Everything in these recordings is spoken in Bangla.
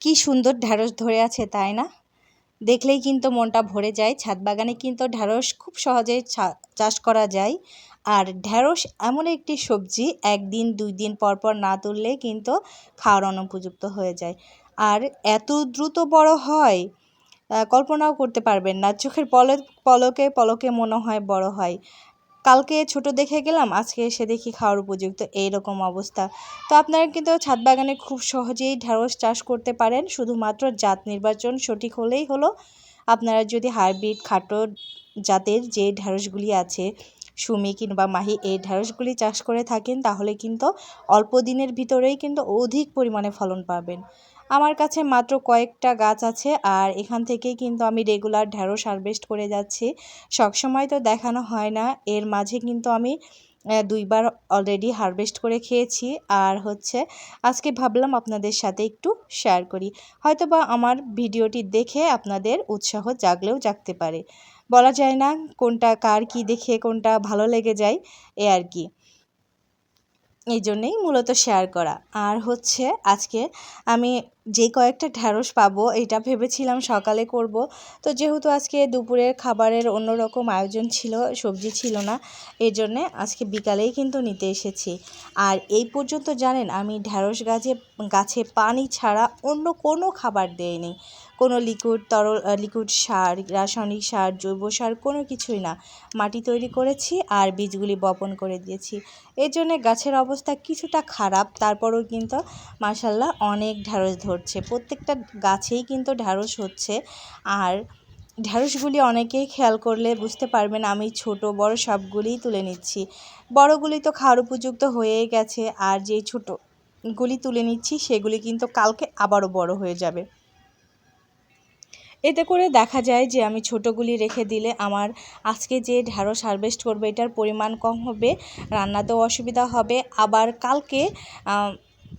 কি সুন্দর ঢ্যাঁড়স ধরে আছে, তাই না? দেখলেই কিন্তু মনটা ভরে যায়। ছাদ বাগানে কিন্তু ঢ্যাঁড়স খুব সহজেই চাষ করা যায়। আর ঢ্যাঁড়স এমন একটি সবজি, একদিন, দুই দিন পর পর না তুললে কিন্তু খাওয়ার অনুপযুক্ত হয়ে যায়। আর এত দ্রুত বড় হয় কল্পনাও করতে পারবেন না। চোখের পলক, পলকে পলকে মনে হয় বড় হয়। কালকে ছোট দেখে গেলাম, আজকে এসে দেখি খাওয়ার উপযুক্ত এইরকম অবস্থা। তো আপনারা কিন্তু ছাদ বাগানে খুব সহজেই ঢ্যাঁড়স চাষ করতে পারেন, শুধুমাত্র জাত নির্বাচন সঠিক হলেই হলো। আপনারা যদি হাইব্রিড খাটো জাতের যে ঢ্যাঁড়সগুলি আছে, সুমি কিংবা মাহি, এই ঢ্যাঁড়সগুলি চাষ করে থাকেন, তাহলে কিন্তু অল্প দিনের ভিতরেই কিন্তু অধিক পরিমাণে ফলন পাবেন। আমার কাছে মাত্র কয়েকটা গাছ আছে আর এখান থেকেই কিন্তু আমি রেগুলার ঢ্যাঁড়স হারভেস্ট করে যাচ্ছি। সবসময় তো দেখানো হয় না, এর মাঝে কিন্তু আমি দুইবার অলরেডি হারভেস্ট করে খেয়েছি। আর হচ্ছে, আজকে ভাবলাম আপনাদের সাথে একটু শেয়ার করি। হয়তো বা আমার ভিডিওটি দেখে আপনাদের উৎসাহ জাগলেও জাগতে পারে। বলা যায় না কোনটা কার কি দেখে কোনটা ভালো লেগে যায়, এ আর কি। এই জন্যেই মূলত শেয়ার করা। আর হচ্ছে আজকে আমি যে কয়েকটা ঢ্যাঁড়স পাবো, এটা ভেবেছিলাম সকালে করব। তো যেহেতু আজকে দুপুরের খাবারের অন্যরকম আয়োজন ছিল, সবজি ছিল না, এই জন্যে আজকে বিকালেই কিন্তু নিতে এসেছি। আর এই পর্যন্ত জানেন, আমি ঢ্যাঁড়স গাছে গাছে পানি ছাড়া অন্য কোনো খাবার দেয়নি কোনো লিকুইড তরল লিকুইড সার, রাসায়নিক সার, জৈব সার, কোনো কিছুই না। মাটি তৈরি করেছি আর বীজগুলি বপন করে দিয়েছি। এর জন্যে গাছের অবস্থা কিছুটা খারাপ, তারপরেও কিন্তু মাসাল্লাহ অনেক ঢ্যাঁড়স ধরছে। প্রত্যেকটা গাছেই কিন্তু ঢ্যাঁড়স হচ্ছে আর ঢ্যাঁড়সগুলি অনেকেই খেয়াল করলে বুঝতে পারবেন আমি ছোট, বড় সবগুলিই তুলে নিচ্ছি। বড়গুলি তো খাওয়ার উপযুক্ত হয়েই গেছে আর যে ছোটোগুলি তুলে নিচ্ছি সেগুলি কিন্তু কালকে আবারও বড় হয়ে যাবে। এতে করে দেখা যায় যে আমি ছোটোগুলি রেখে দিলে আমার আজকে যে ঢ্যাঁড়স হারভেস্ট করবে, এটার পরিমাণ কম হবে, রান্নাতেও অসুবিধা হবে, আবার কালকে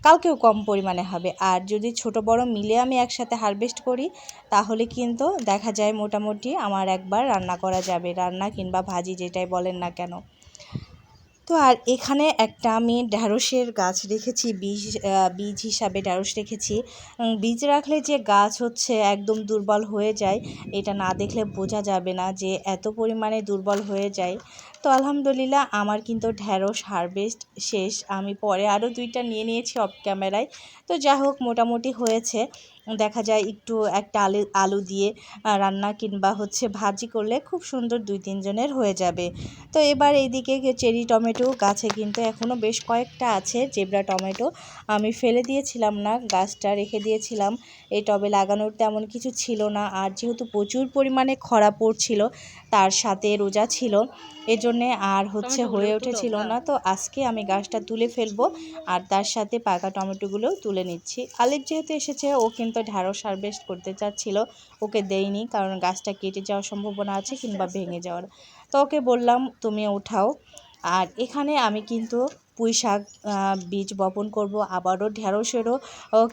কালকেও কম পরিমাণে হবে। আর যদি ছোট বড় মিলে আমি একসাথে হারভেস্ট করি, তাহলে কিন্তু দেখা যায় মোটামুটি আমার একবার রান্না করা যাবে। রান্না কিংবা ভাজি যেটাই বলেন না কেন। তো আর এখানে একটা আমি ঢ্যাঁড়সের গাছ রেখেছি, বীজ বীজ হিসাবে ঢ্যাঁড়স রেখেছি। বীজ রাখলে যে গাছ হচ্ছে একদম দুর্বল হয়ে যায়, এটা না দেখলে বোঝা যাবে না যে এত পরিমাণে দুর্বল হয়ে যায়। তো আলহামদুলিল্লাহ আমার কিন্তু ঢ্যাঁড়স হারভেস্ট শেষ। আমি পরে আরও দুইটা নিয়ে নিয়েছি অফ ক্যামেরায় তো যাই হোক, মোটামুটি হয়েছে। দেখা যায় একটু একটা আলু আলু দিয়ে রান্না কিংবা হচ্ছে ভাজি করলে খুব সুন্দর দুই তিনজনের হয়ে যাবে। তো এবার এইদিকে চেরি টমেটো গাছে কিন্তু এখনও বেশ কয়েকটা আছে জেবরা টমেটো। আমি ফেলে দিয়েছিলাম না গাছটা রেখে দিয়েছিলাম। এই টবে লাগানোর তেমন কিছু ছিল না আর যেহেতু প্রচুর পরিমাণে খরা পড়ছিল তার সাথে রোজা ছিল। এজন্যে আর হচ্ছে হয়ে উঠেছিল না। তো আজকে আমি গাছটা তুলে ফেলব আর তার সাথে পাকা টমেটোগুলোও তুলে নিচ্ছি। আলিফ যেহেতু এসেছে ও কিন্তু ঢ্যাঁড়স হারভেস্ট করতে চাচ্ছিল, ওকে দেয়নি কারণ গাছটা কেটে যাওয়ার সম্ভাবনা আছে কিংবা ভেঙে যাওয়ার। তো ওকে বললাম তুমি ওঠাও আর এখানে আমি কিন্তু পুঁই শাক বীজ বপন করব আবারও ঢ্যাঁড়সেরও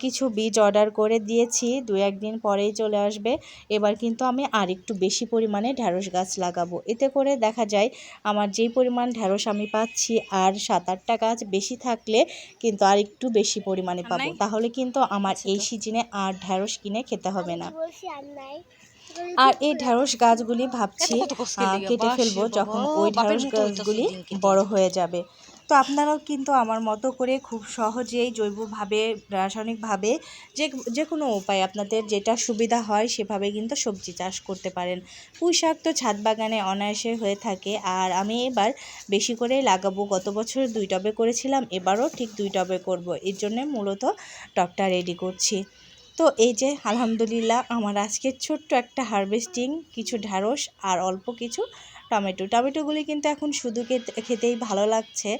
কিছু বীজ অর্ডার করে দিয়েছি দু একদিন পরেই চলে আসবে। এবার কিন্তু আমি আর একটু বেশি পরিমাণে ঢ্যাঁড়স গাছ লাগাবো। এতে করে দেখা যায় আমার যেই পরিমাণ ঢ্যাঁড়স আমি পাচ্ছি আর সাত আটটা গাছ বেশি থাকলে কিন্তু আর একটু বেশি পরিমাণে পাবো। তাহলে কিন্তু আমার এই সিজনে আর ঢ্যাঁড়স কিনে খেতে হবে না। আর এই ঢ্যাঁড়স গাছগুলি ভাবছি কেটে ফেলব যখন ওই ঢ্যাঁড়স গাছগুলি বড় হয়ে যাবে। তো আপনারাও কিন্তু আমার মতো করে খুব সহজেই জৈবভাবে, রাসায়নিকভাবে যে যে কোনো উপায় আপনাদের যেটা সুবিধা হয় সেভাবে কিন্তু সবজি চাষ করতে পারেন। পুঁই শাক তো ছাদ বাগানে অনায়াসে হয়ে থাকে। আর আমি এবার বেশি করে লাগাবো, গত বছর দুই টবে করেছিলাম, এবারও ঠিক দুই টবে করব। এর জন্যে মূলত টবটা রেডি করছি। তো এই যে, আলহামদুলিল্লাহ, আমার আজকের ছোট্ট একটা হারভেস্টিং কিছু ঢ্যাঁড়স আর অল্প কিছু টমেটো। টমেটোগুলি কিন্তু এখন শুধু খেতেই ভালো লাগছে।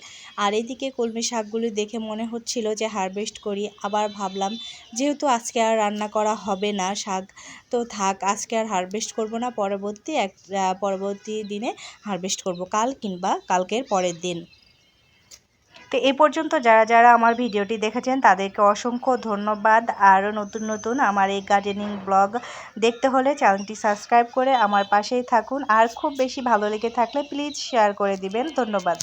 আর এদিকে কলমি শাকগুলি দেখে মনে হচ্ছিল যে হারভেস্ট করি, আবার ভাবলাম যেহেতু আজকে আর রান্না করা হবে না শাক, তো থাক, আজকে আর হারভেস্ট করব না, পরবর্তী এক পরবর্তী দিনে হারভেস্ট করব, কাল কিংবা কালকের পরের দিন। তো এ পর্যন্ত যারা যারা আমার ভিডিওটি দেখেছেন, তাদেরকে অসংখ্য ধন্যবাদ। আরও নতুন নতুন আমার এই গার্ডেনিং ব্লগ দেখতে হলে চ্যানেলটি সাবস্ক্রাইব করে আমার পাশেই থাকুন। আর খুব বেশি ভালো লেগে থাকলে প্লিজ শেয়ার করে দিবেন। ধন্যবাদ।